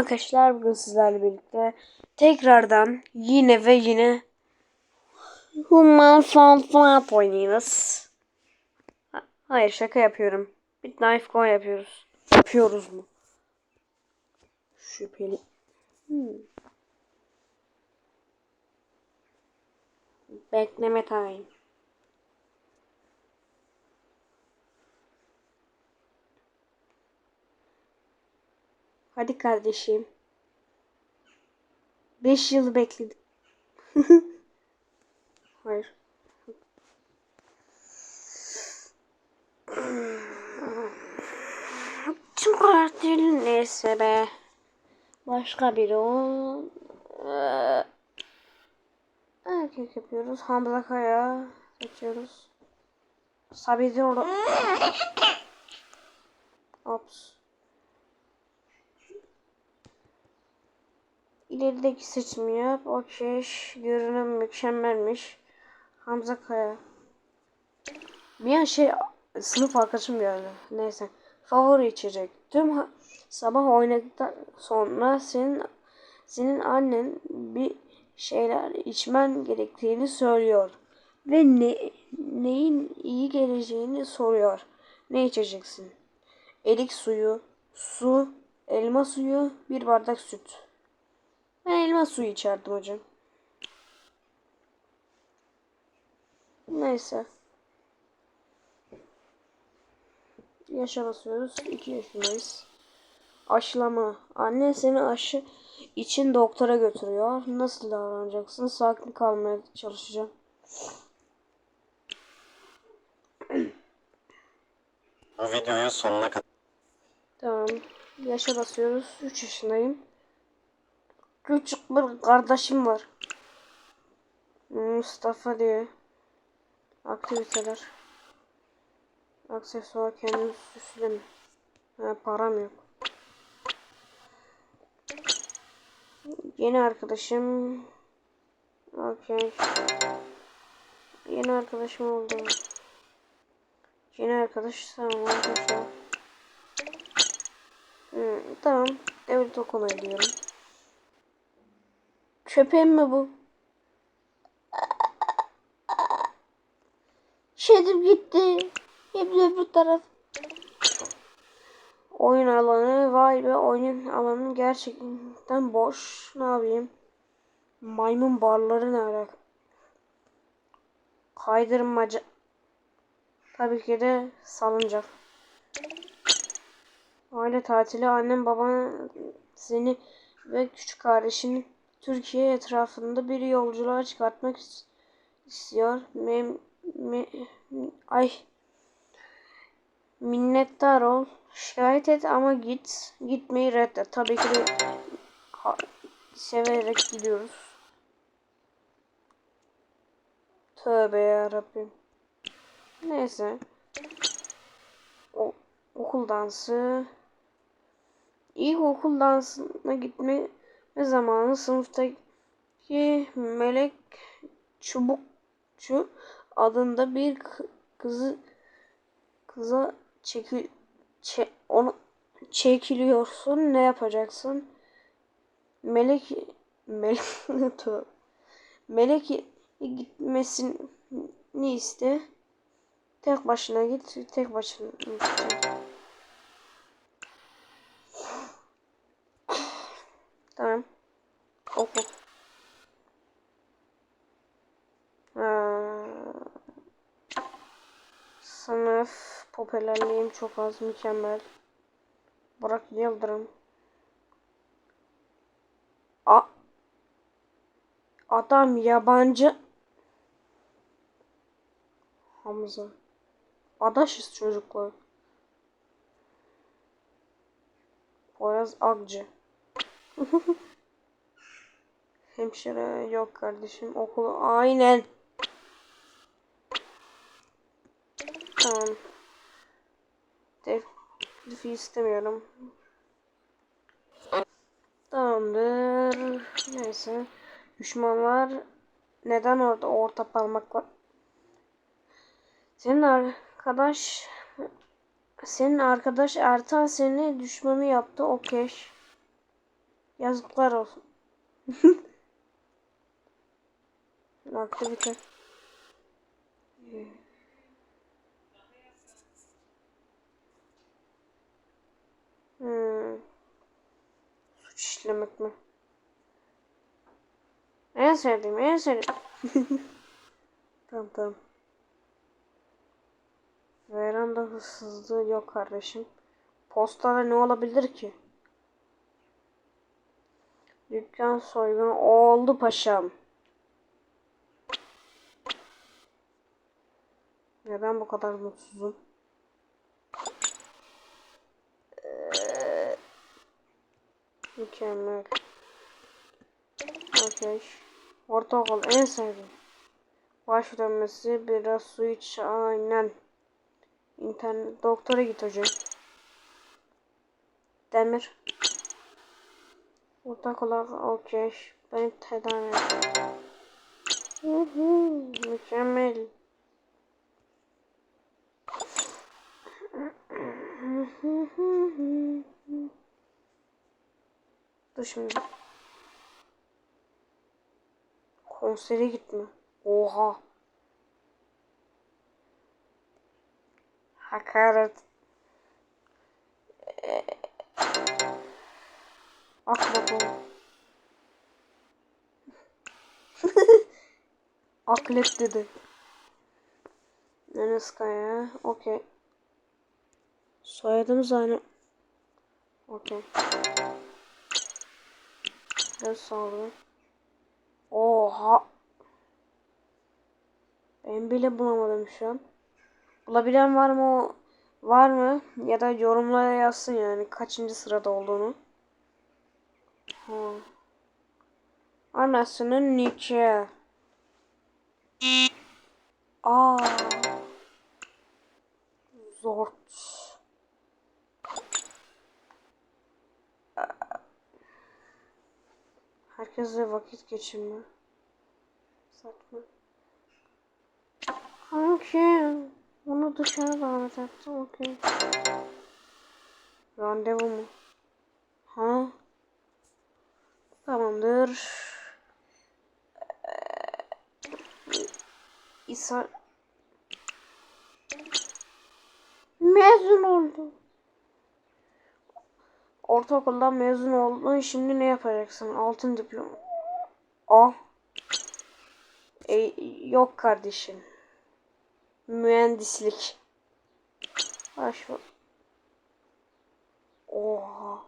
Arkadaşlar bugün sizlerle birlikte tekrardan yine ve yine Human Fall Flat oynuyoruz. Ha- Hayır şaka yapıyorum. Bir knife go yapıyoruz. Yapıyoruz mu? Şüpheli. Hmm. Bekleme time. Hadi kardeşim. 5 yıl bekledim. Hayır. Tüm karakterin neyse be. Başka biri o. Ee, Erkek yapıyoruz. Hamza Kaya seçiyoruz. Sabiti orada. İlerideki yap. Okey. Görünüm mükemmelmiş. Hamza Kaya. Bir an şey sınıf arkadaşım geldi. Neyse. Favori içecek. Tüm sabah oynadıktan sonra senin senin annen bir şeyler içmen gerektiğini söylüyor. Ve ne, neyin iyi geleceğini soruyor. Ne içeceksin? Erik suyu, su, elma suyu, bir bardak süt. Ben elma suyu içerdim hocam. Neyse. Yaşa basıyoruz. 2 yaşındayız. Aşılama. Anne seni aşı için doktora götürüyor. Nasıl davranacaksın? Sakin kalmaya çalışacağım. Bu videoyu sonuna kadar Tamam. Yaşa basıyoruz. 3 yaşındayım. Küçük bir kardeşim var. Mustafa diye. Aktiviteler. Aksesuar kendini süsleme. Ha, param yok. Yeni arkadaşım. Okey. Yeni arkadaşım oldu. Yeni arkadaş tamam arkadaşlar. Hmm, tamam. Devlet okuna ediyorum. Köpeğim mi bu? Şeydim gitti. Hep de öbür taraf. Oyun alanı vay be oyun alanı gerçekten boş. Ne yapayım? Maymun barları ne alaka? Kaydırmaca. Tabii ki de salıncak. Aile tatili annem baban seni ve küçük kardeşini Türkiye etrafında bir yolculuğa çıkartmak is- istiyor. Mem, me, ay minnettar ol. Şikayet et ama git. Gitmeyi reddet. Tabii ki de severek gidiyoruz. Tövbe ya Rabbim. Neyse. O, okul dansı. İlk okul dansına gitme zamanı sınıftaki Melek Çubukçu adında bir kı- kızı kıza çekil çe, onu çekiliyorsun ne yapacaksın? Melek Melek. Melek gitmesini iste. Tek başına git, tek başına git. Tamam. Ha. Sınıf popülerliğim çok az mükemmel. Burak Yıldırım. A Adam yabancı. Hamza. Adaşız çocuklar. Poyraz Akcı. Hemşire yok kardeşim. Okulu aynen. Tamam. Teklifi istemiyorum. Tamamdır. Neyse. Düşmanlar neden orada orta parmakla? Senin arkadaş senin arkadaş Ertan seni düşmanı yaptı. Okey. Yazıklar olsun. Aktivite. Hmm. Suç işlemek mi? En sevdiğim, en sevdiğim. tamam tamam. Veranda hırsızlığı yok kardeşim. Postada ne olabilir ki? Dükkan soygunu oldu paşam. Neden bu kadar mutsuzum? Ee, Mükemmel. Okey. Ortaokul en sevdiğim. Baş dönmesi biraz su iç aynen. İnternet doktora git hocam. Demir. Ortaokullar okey. Beni tedavi Mükemmel. Dur şimdi. Konsere gitme. Oha. Hakaret. Ee, At bakalım. Aklep dedi. Enes Kaya. Okey. Soyadımız aynı. Okey. Biraz sağlığı. Oha. Ben bile bulamadım şu an. Bulabilen var mı? Var mı? Ya da yorumlara yazsın yani kaçıncı sırada olduğunu. Ha. Anasının nikahı. Aa. Herkesle vakit geçirme. Saçma. Okey. Onu dışarı davet ettim. Okey. Randevu mu? Ha? Tamamdır. İsa mezun oldu. Ortaokuldan mezun oldun. Şimdi ne yapacaksın? Altın diploma. O. E, yok kardeşim. Mühendislik. Başvur. Oha.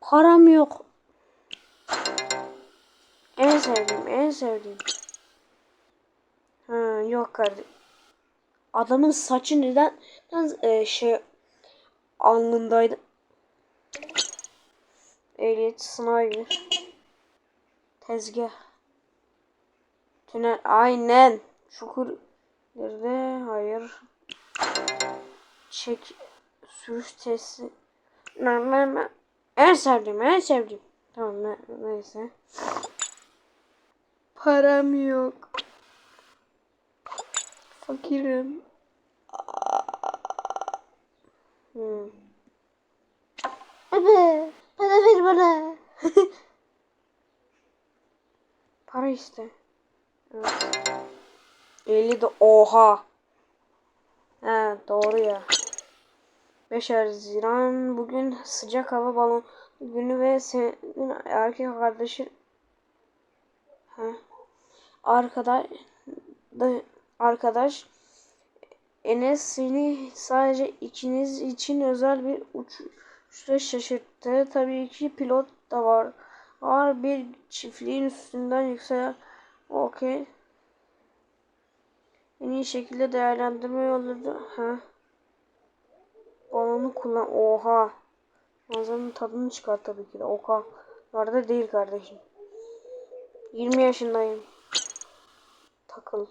Param yok. En sevdiğim, en sevdiğim. Ha, yok kardeşim. Adamın saçı neden, neden e, şey alnındaydı? Ehliyet sınava gir. Tezgah. Tünel. Aynen. Çukur. Nerede? Hayır. Çek. Sürüş testi. Ne, ne, ne. En sevdiğim, en sevdiğim. Tamam ne, neyse. Param yok. Fakirim. Hmm. Bana. para iste. Evet. 50 de oha. He doğru ya. 5 Haziran bugün sıcak hava balon günü ve senin erkek kardeşin ha arkadaş da arkadaş Enes seni sadece ikiniz için özel bir uçuşta şaşırttı. Tabii ki pilot da var. Var bir çiftliğin üstünden yükselen okey. En iyi şekilde değerlendirme yolları. Ha. Balonu kullan. Oha. Manzaranın tadını çıkar tabii ki de. O kadar da değil kardeşim. 20 yaşındayım. Takıl.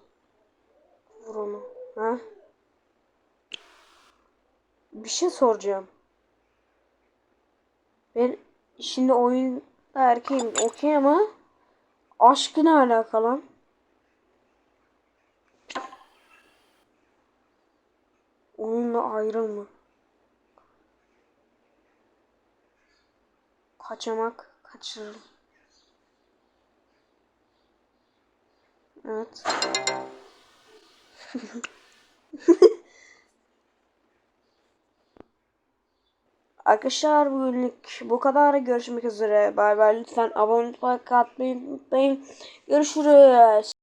Vur onu. Ha? Bir şey soracağım. Ben şimdi oyunda erkeğim. Okey ama aşkı ne alaka lan? Onunla ayrılma. Kaçamak. Kaçırırım. Evet. Arkadaşlar bugünlük bu kadar. Görüşmek üzere. Bay bay. Lütfen abone olmayı unutmayın. Görüşürüz.